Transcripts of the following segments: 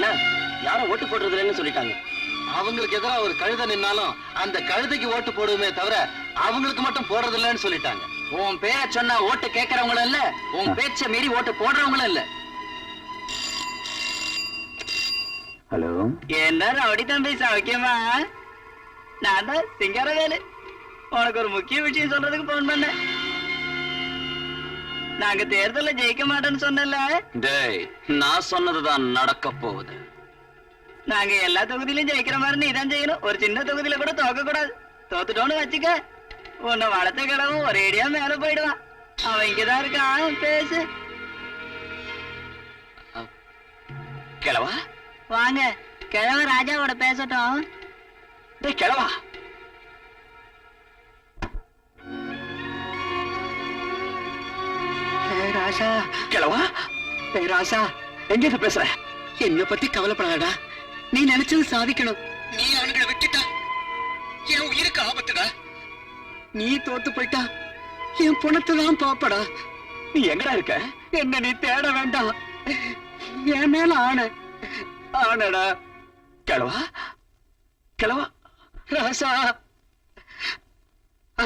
அண்ணா யாரும் ஓட்டு போடுறது இல்லைன்னு சொல்லிட்டாங்க. அவங்களுக்கு எதிரா ஒரு கழுதை நின்னாலும் அந்த கழுதைக்கு ஓட்டு போடுவோமே தவிர அவங்களுக்கு மட்டும் போடுறது இல்லைன்னு சொல்லிட்டாங்க. உன் பேரை சொன்னா ஓட்டு கேட்கறவங்களும் இல்ல உன் பேச்ச மீறி ஓட்டு போடுறவங்களும் இல்ல. ஹலோ? என்ன ரவுடி தம்பி சௌக்கியமா நான் தான் சிங்காரவேலு. உனக்கு ஒரு முக்கிய விஷயம் சொல்றதுக்கு போன் பண்ணேன். நாங்க தேர்தல்ல ஜெயிக்க மாட்டோம்னு சொன்னல டேய் நான் சொன்னதுதான் நடக்க போகுது. நாங்க எல்லா தொகுதியிலும் ஜெயிக்கிற மாதிரி நீ தான் செய்யணும். ஒரு சின்ன தொகுதியில கூட தோக்க கூடாது தோத்துட்டோன்னு வச்சுக்க. உன்னை வளர்த்த கிடவும் ஒரேடியா மேல போயிடுவான். அவன் இங்கதான் இருக்கான் பேசு. கிழவா? வாங்க கிழவ ராஜாவோட பேசட்டும். கிழவா. ராசா கிழவா ராசா எங்க இருந்து பேசுற? என்ன பத்தி கவலைப்படாதடா. நீ நினைச்சது சாதிக்கணும். நீ அவனுங்களை விட்டுட்டா. என் உயிருக்கு ஆபத்துடா. நீ தோத்து போயிட்டா. என் பணத்தை தான் பாப்படா. நீ எங்கடா இருக்க? என்ன நீ தேட வேண்டாம். என் மேல ஆன ஆனடா கிழவா கிழவா ராசா ஆ.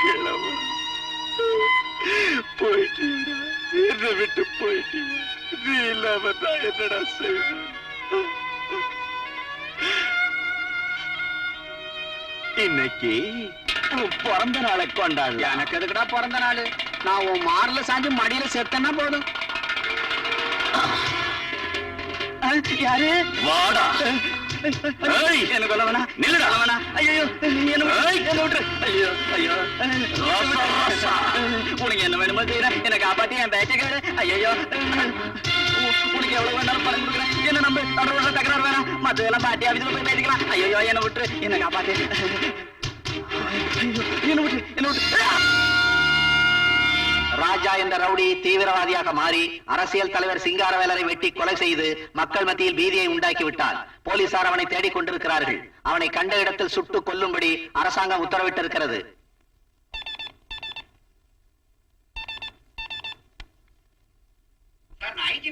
கிழவா போயிட்டீடா என்னை விட்டு போயிட்டீங்க நீ இல்லாம நான் என்னடா செய்வேன்? இன்னைக்கு உன் பிறந்த நாளை கொண்டாடலாம் எனக்கு எதுக்குடா பிறந்த நாள்? நான் உன் மார்ல சாஞ்சு மடியில செத்தனா போதும். யாரு? வாடா. எனக்கு நில்லுடா. ஐயோ என்ன விட்டு- ஐயோ ஐயோ. உனக்கு என்ன வேணுமோ செய்யறேன் என்னை காப்பாத்தி என் கேடு ஐயோ உனக்கு எவ்வளவு வேணாலும் பணம் கொடுக்குறேன். என்ன நம்ப? தொடர்பு தகராறு வேணாம் பாட்டி போய் பேசிக்கலாம். ஐயோ என்ன காப்பாத்தி. என்ன விட்டு என்ன விட்டு ராஜா என்ற ரவுடி தீவிரவாதியாக மாறி அரசியல் தலைவர் சிங்காரவேலரை வெட்டி கொலை செய்து மக்கள் மத்தியில் பீதியை உண்டாக்கி விட்டார். போலீசார் அவனை தேடிக் கொண்டிருக்கிறார்கள். அவனை கண்ட இடத்தில் சுட்டு கொல்லும்படி அரசாங்கம் உத்தரவிட்டிருக்கிறது.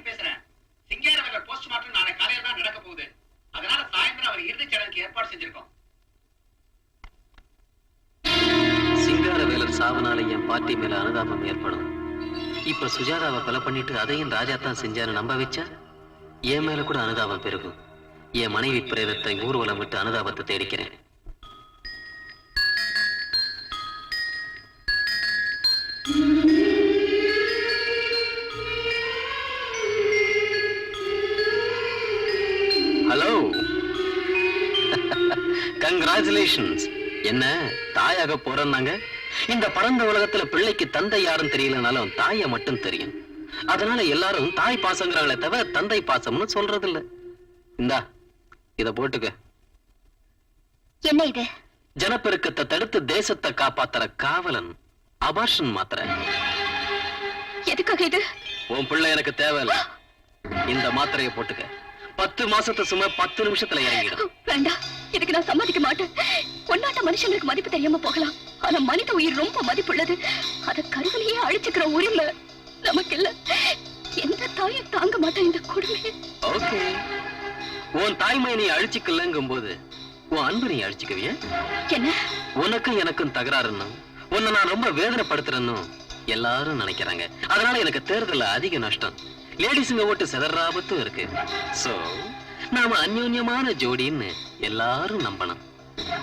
பேசுறேன். சிங்கேரவர்கள் போஸ்ட்மார்ட்டம் நாளை காலையில தான் நடக்க போகுது. அதனால சாயந்தரம் அவர் இறுதிச் சடங்குக்கு ஏற்பாடு செஞ்சிருக்கோம். சிங்காரவேலர் சாவனால என் பார்ட்டி மேல அனுதாபம் ஏற்படும். இப்ப சுஜாதாவை கொலை பண்ணிட்டு அதையும் ராஜா தான் செஞ்சாரு நம்ப வச்சா? என் மேல கூட அனுதாபம் பெருகும். என் மனைவி பிரேதத்தை ஊர்வலம் விட்டு அனுதாபத்தை தேடிக்கிறேன். ஹலோ. கங்க்ராச்சுலேஷன்ஸ் என்ன தாயாக போறேன்னாங்க? இந்த பரந்த உலகத்துல பிள்ளைக்கு தந்தை யாரும் தெரியலனாலும் தாய மட்டும் தெரியும். அதனால எல்லாரும் தாய் பாசங்கிறாங்களே தவிர தந்தை பாசம்னு சொல்றது இல்ல இந்தா இத போட்டுக்க. என்ன இது? ஜனப்பெருக்கத்தை தடுத்து தேசத்தை காப்பாத்துற காவலன் அபார்ஷன் மாத்திர. எதுக்காக இது? உன் பிள்ளை எனக்கு தேவையில்ல. இந்த மாத்திரையை போட்டுக்க. பத்து மாசத்து சும்மா பத்து நிமிஷத்துல இறங்கிடும். வேண்டாம் இதுக்கு நான் சம்மதிக்க மாட்டேன். பொன்னாட்ட மனுஷங்களுக்கு மதிப்பு தெரியாம போகலாம். ஆனா மனித உயிர் ரொம்ப மதிப்புள்ளது. அத கருவிலேயே அழிச்சுக்கிற உரிமை நமக்கு இல்ல. எந்த தாயும் தாங்க மாட்டேன் இந்த கொடுமை ஓகே. உன் தாய்மை நீ அழிச்சுக்கலங்கும் போது உன் அன்பு நீ அழிச்சுக்குவிய? என்ன? உனக்கும் எனக்கும் தகராறுன்னு உன்னை நான் ரொம்ப வேதனைப்படுத்துறேன்னு எல்லாரும் நினைக்கிறாங்க. அதனால எனக்கு தேர்தல்ல அதிக நஷ்டம். லேடிஸுங்க ஓட்டு சிதறாபத்தும் இருக்கு. சோ நாம அந்யோன்யமான ஜோடின்னு எல்லாரும் நம்பணும்.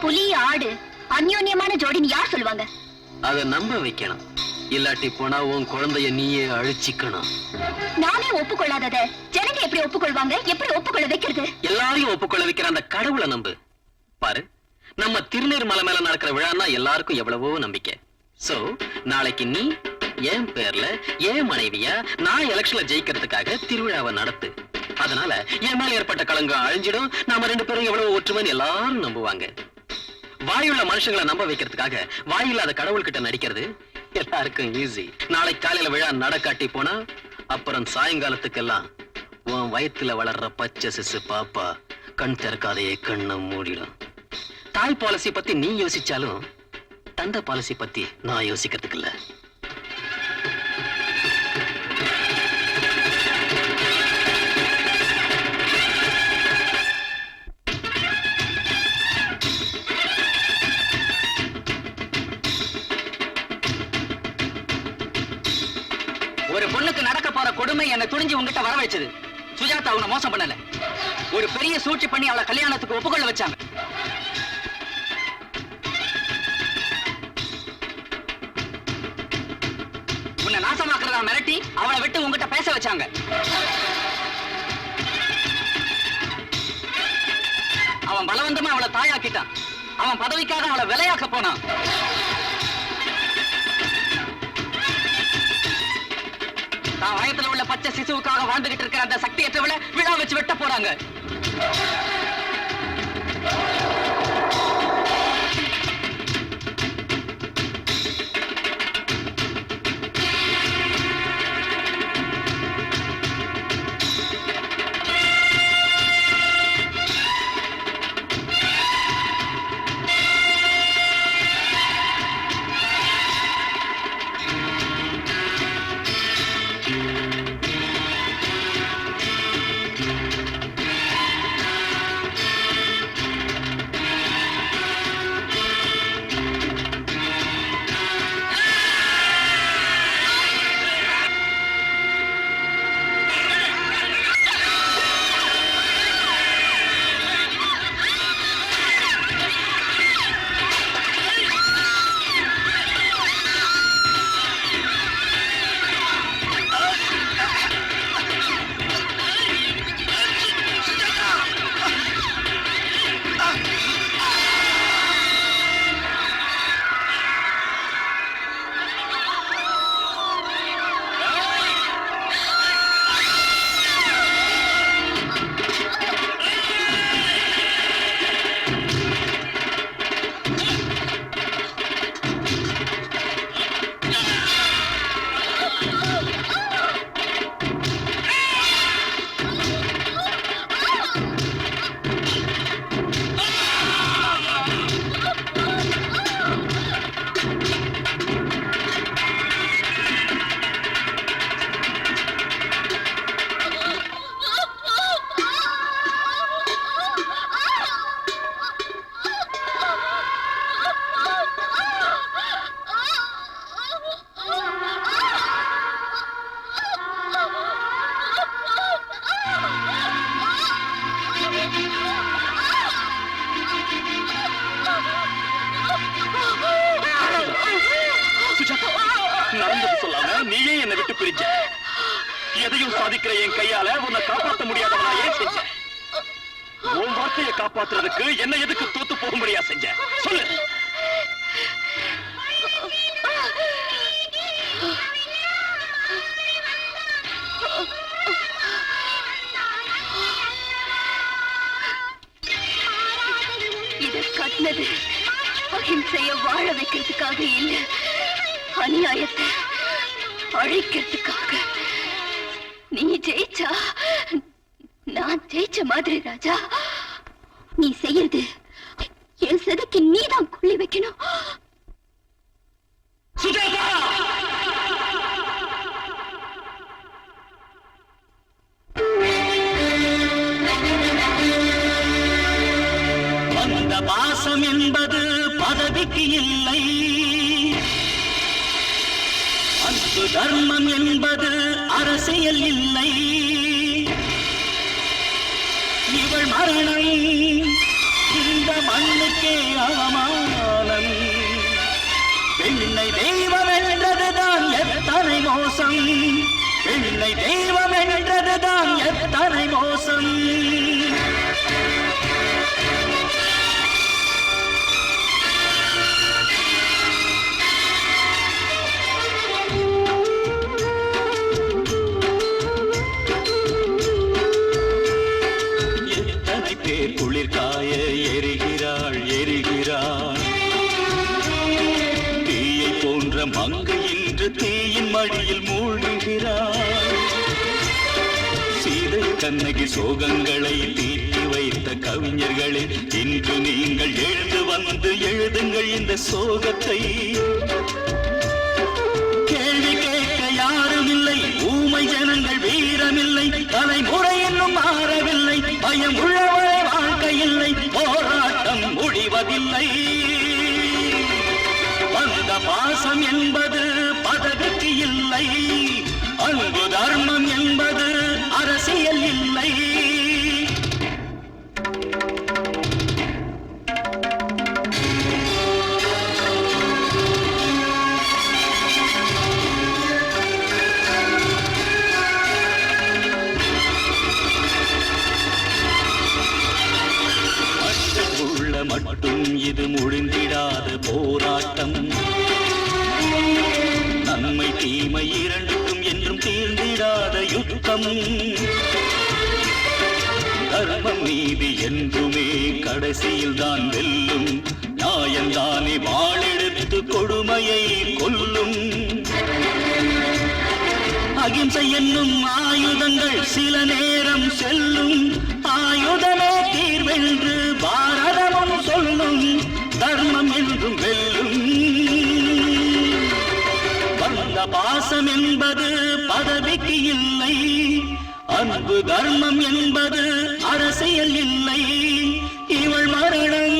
புலி ஆடு அந்யோன்யமான ஜோடின்னு யார் சொல்லுவாங்க? அதை நம்ப வைக்கணும். இல்லாட்டி போனா உன் குழந்தைய நீயே அழிச்சிக்கணும். நானே ஒப்புக்கொள்ளாதத. ஜனங்க எப்படி ஒப்புக்கொள்வாங்க? எப்படி ஒப்புக்கொள்ள வைக்கிறது? எல்லாரையும் ஒப்புக்கொள்ள வைக்கிற அந்த கடவுளை நம்பு. பாரு நம்ம திருநீர் மலை மேல நடக்கிற விழான்னா எல்லாருக்கும் எவ்வளவோ நம்பிக்கை. சோ நாளைக்கு நீ என் பேர்ல என் மனைவியா நான் எலெக்ஷன்ல ஜெயிக்கிறதுக்காக திருவிழாவை நடத்து. அதனால என் மேல ஏற்பட்ட களங்கம் அழிஞ்சிடும். நாம ரெண்டு பேரும் எவ்வளவு ஒற்றுமைன்னு எல்லாரும் நம்புவாங்க. வாயுள்ள மனுஷங்களை நம்ப வைக்கிறதுக்காக வாயில்லாத கடவுள்கிட்ட நடிக்கிறது எல்லாருக்கும் ஈஸி நாளை காலையில விழா நடக்காட்டி போனா அப்புறம் சாயங்காலத்துக்கெல்லாம் உன் வயத்துல வளர்ற பச்சை சிசு பாப்பா கண் திறக்காதையே கண்ணை மூடிடும். தாய் பாலிசி பத்தி நீ யோசிச்சாலும் தந்தை பாலிசி பத்தி நான் யோசிக்கிறதுக்கு இல்லை. கிடைச்சது சுஜாதா அவனை மோசம் பண்ணல. ஒரு பெரிய சூழ்ச்சி பண்ணி அவளை கல்யாணத்துக்கு ஒப்புக்கொள்ள வச்சாங்க. உன்னை நாசமாக்குறதா மிரட்டி அவளை விட்டு உங்ககிட்ட பேச வச்சாங்க. அவன் பலவந்தமா அவளை தாயாக்கிட்டான். அவன் பதவிக்காக அவளை விலையாக்க போனான். தான் வயத்துல உள்ள பச்சை சிசுவுக்காக வாழ்ந்துகிட்டு இருக்கிற அந்த சக்தியற்றவளை விழா வச்சு வெட்ட போறாங்க. உன் காப்பாத்துறதுக்கு என்ன எதுக்கு தோத்து போக முடியா செஞ்ச? சொல்லு. இத கட்டினது அகிம்சைய வாழ வைக்கிறதுக்காக இல்ல. அநியாயத்தை அழிக்கிறதுக்காக. நீ ஜெயிச்சா நான் ஜெயிச்ச மாதிரி ராஜா. நீ செய்யறது. என் சதைக்கு நீதான் கொள்ளி வைக்கணும். அந்த பாசம் என்பது பதவிக்கு இல்லை. அன்பு தர்மம் என்பது அரசியல் இல்லை. இவள் மரணம். இந்த மண்ணுக்கே அவமானம். பெண்ணை தெய்வம் என்றதுதான் எத்தனை மோசம். பெண்ணை தெய்வம் என்றதுதான் எத்தனை மோசம். எத்தனை குளிர்காய எரிகிறாள் எரிகிறாள். தீயை போன்ற மங்கை இன்று தீயின் மடியில் மூழ்குகிறாள். சீதை கண்ணகி சோகங்களை தீட்டி வைத்த கவிஞர்களே இன்று நீங்கள் எழுந்து வந்து எழுதுங்கள் இந்த சோகத்தை. கேள்வி கேட்க யாரும் இல்லை ஊமை ஜனங்கள் வீரமில்லை தலைமுறை இன்னும் மாறவில்லை பயம் உள்ள போராட்டம் அந்த பாசம் என்பது பதவிக்கு இல்லை. அன்பு தர்மம் என்பது மட்டும் இது முடிந்திடாத போராட்டம். நன்மை தீமை இரண்டுக்கும் என்றும் தீர்ந்திடாத யுத்தம். தர்மம் நீதி என்றுமே கடைசியில் தான் வெல்லும். நியாயம்தானே வாழெடுத்து கொடுமையை கொல்லும். அகிம்சை என்னும் ஆயுதங்கள் சில நேரம் செல்லும். மெல்லும் மெல்லும் வந்த பாசம் என்பது பதவிக்கு இல்லை. அன்பு தர்மம் என்பது அரசியல் இல்லை. இவள் மரணம்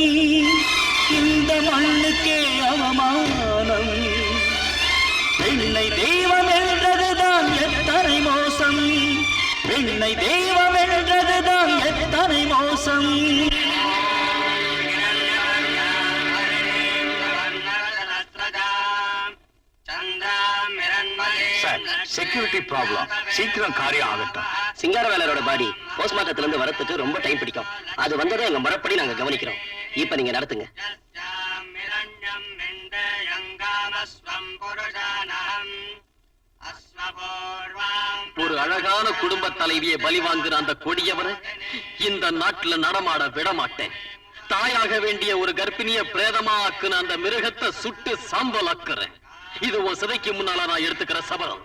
இந்த மண்ணுக்கே அவமானம். பெண்ணை தெய்வம் என்றதுதான் எத்தனை மோசம். பெண்ணை தெய்வம் என்றதுதான் எத்தனை மோசம். செக்யூரிட்டி ப்ராப்ளம் சீக்கிரம் காரியம் ஆகட்டும். சிங்காரவேலரோட பாடி போஸ்ட்மார்ட்டத்துல இருந்து வரத்துக்கு ரொம்ப டைம் பிடிக்கும். அது வந்ததை எங்க முறைப்படி நாங்க கவனிக்கிறோம். இப்ப நீங்க நடத்துங்க. ஒரு அழகான குடும்ப தலைவியை பலி வாங்குற அந்த கொடியவனை இந்த நாட்டுல நடமாட விட மாட்டேன் தாயாக வேண்டிய ஒரு கர்ப்பிணிய பிரேதமா ஆக்குன அந்த மிருகத்தை சுட்டு சாம்பல் ஆக்குறேன் இது உன் சிதைக்கு முன்னால நான் எடுத்துக்கிற சபலம்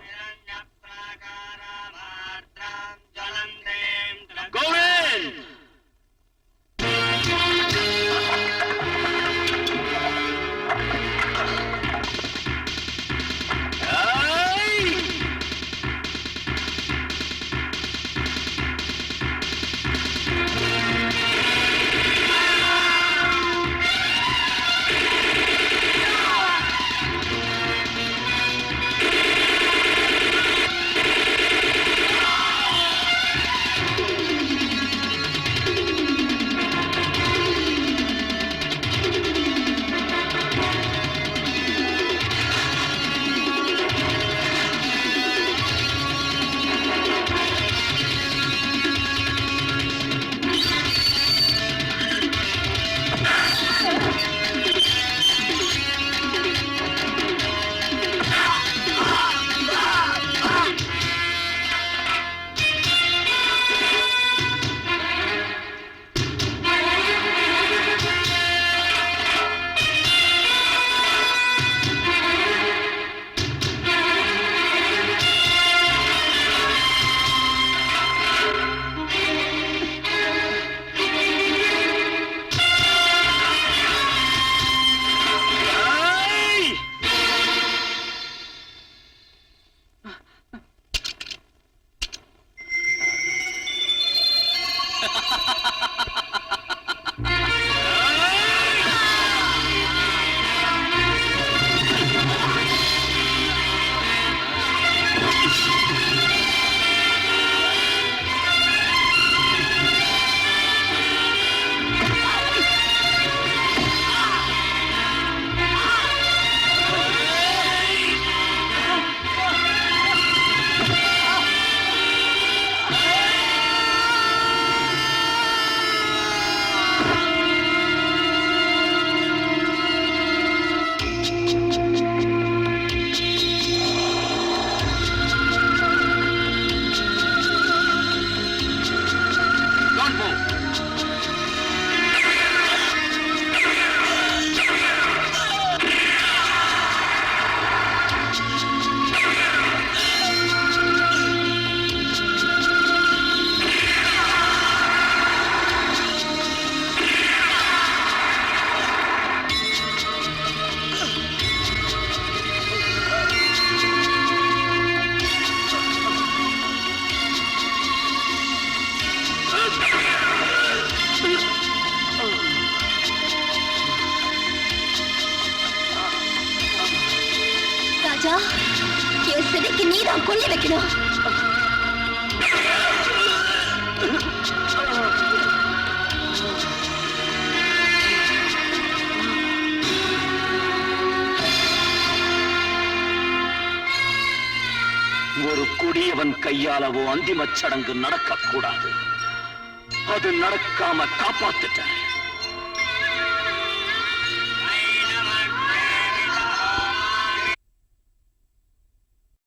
விதைக்கு நீதான் கொல்லி வைக்கணும். ஒரு கொடியவன் கையாலவோ அந்திமச் சடங்கு அது நடக்காம காப்பாத்துட்டேன்.